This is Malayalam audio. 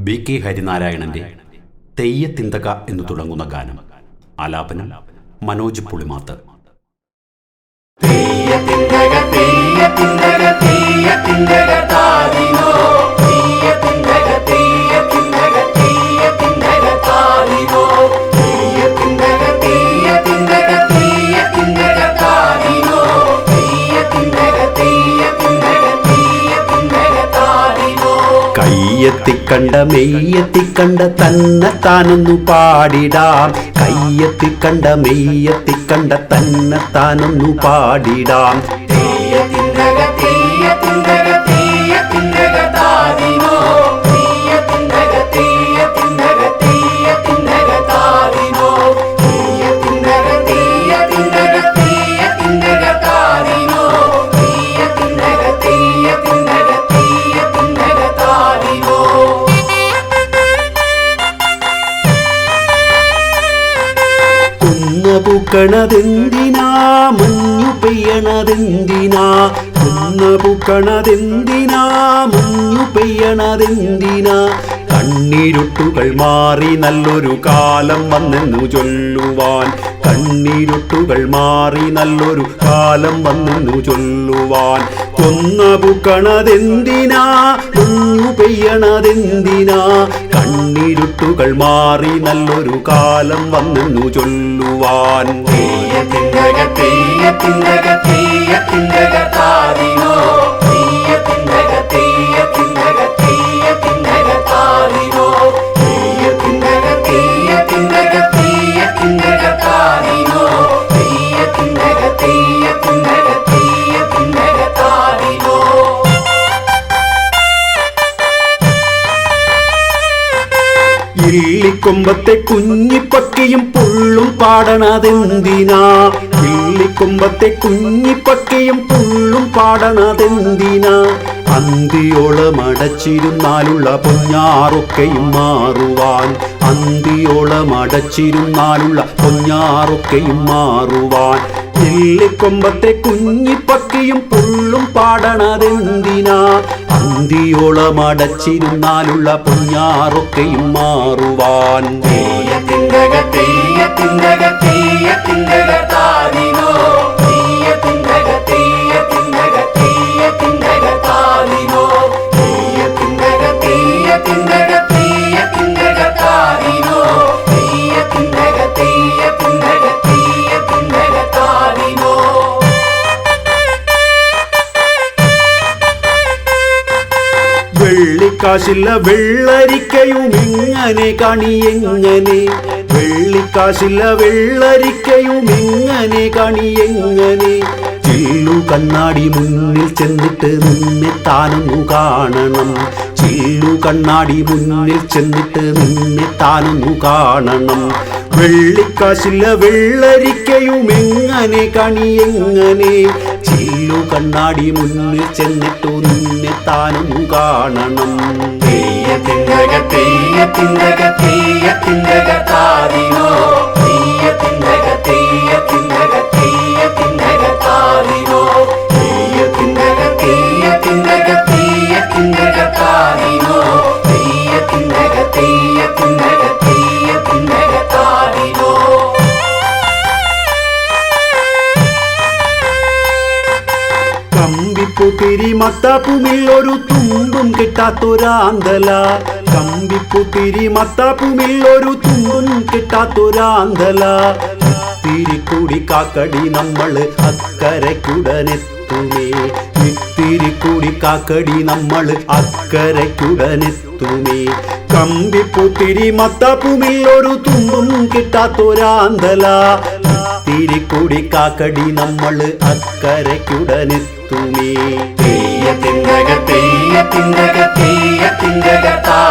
ബി കെ ഹരിനാരായണന്റെ തെയ്യത്തിന്തക എന്ന് തുടങ്ങുന്ന ഗാനം. ആലാപനം മനോജ് പുളിമാത്ത്. തെയ്യത്തിന്തക തെയ്യത്തിന്തക തീയത്തിന്തക കയ്യെത്തിക്കണ്ട മെയ്യെത്തിക്കണ്ട തന്നെ താനൊന്നു പാടിടാം. കയ്യെത്തിക്കണ്ട മെയ്യെത്തിക്കണ്ട തന്നെ താനൊന്നു പാടിടാം. തീയത്തിന്തക ಬುಕ್ಕಣದೆಂದಿನ ಮಣ್ಣು ಪೆಯ್ಯಣದೆಂದಿನ ನನ್ನ ಬುಕ್ಕಣದೆಂದಿನ ಮಣ್ಣು ಪೆಯ್ಯಣದೆಂದಿನ കണ്ണീരുട്ടുകൾ മാറി നല്ലൊരു കാലം വന്നെന്നു ചൊല്ലുവാൻ. കണ്ണീരുട്ടുകൾ മാറി നല്ലൊരു കാലം വന്നെന്നു ചൊല്ലുവാൻ. കൊന്ന കൊന്നു പെയ്യണതെന്തിനാ? കണ്ണീരുട്ടുകൾ മാറി നല്ലൊരു കാലം വന്നെന്നു ചൊല്ലുവാൻ. തീയത്തിന്തക തീയത്തിന്തക തീയത്തിന്തക താരിനോ ഇള്ളിക്കൊമ്പത്തെ കുഞ്ഞിപ്പക്കിയും പുള്ളും പാടണതെന്തിനാ? ഇള്ളിക്കൊമ്പത്തെ കുഞ്ഞിപ്പക്കിയും പുള്ളും പാടണതെന്തിനാ? അന്തിയോളം അടച്ചിരുന്നാലുള്ള പൊഞ്ഞാറൊക്കെയും മാറുവാൻ. അന്തിയോളം അടച്ചിരുന്നാലുള്ള പൊഞ്ഞാറൊക്കെയും മാറുവാൻ. ഇള്ളിക്കൊമ്പത്തെ കുഞ്ഞിപ്പക്കിയും പുള്ളും പാടണതെന്തിനാ? അന്തിയോളം അടച്ചിരുന്നാലുള്ള പൊഞ്ഞാറൊക്കെയും മാറുവാൻ. തീയ തിന്തക തീയത്തിന്തക വെള്ളിക്കാശില്ല വെള്ളരിക്കയും ഇങ്ങനെ കണിയെങ്ങനെ വെള്ളിക്കാശില്ല വെള്ളരിക്കയും ഇങ്ങനെ കണിയെങ്ങനെ ചില്ലു കണ്ണാടി മുന്നിൽ ചെന്നിട്ട് നിന്നെ താനൊന്നു കാണണം. ചില്ലു കണ്ണാടി മുന്നിൽ ചെന്നിട്ട് നിന്നെ താനും കാണണം. വെള്ളിക്കാശില്ല വെള്ളരിക്കയും എങ്ങനെ കണി എങ്ങനെ? ചില്ലു കണ്ണാടി മുന്നിൽ ചെന്നിട്ടു നിന്നെ താനും കാണണം. തീയത്തിന്തക തീയത്തിന്തക തെയ്യ താരിനോ തീയത്തിന്തക മത്താപ്പുമില്ലൊരു തുമ്പും കിട്ടാത്തൊരാന്തല. കമ്പിപ്പുത്തിരി മത്താപ്പുമില്ലൊരു തുമ്പും കിട്ടാത്തൊരാന്തല. ഇത്തിരി കൂടി കാക്കടി നമ്മൾ അക്കരയ്ക്കുടനെത്തുമേ. ഇത്തിരി കൂടി കാക്കടി നമ്മൾ അക്കരയ്ക്കുടനെത്തുമേ. കമ്പിപ്പുത്തിരി ഒരു തുമ്പും കിട്ടാത്തൊരാന്തല. ഇത്തിരി കൂടി കാക്കടി നമ്മൾ അക്കരയ്ക്കുടനെത്തുമേ. തീയത്തിന്തക തീയത്തിന്തക തെയ്യ താ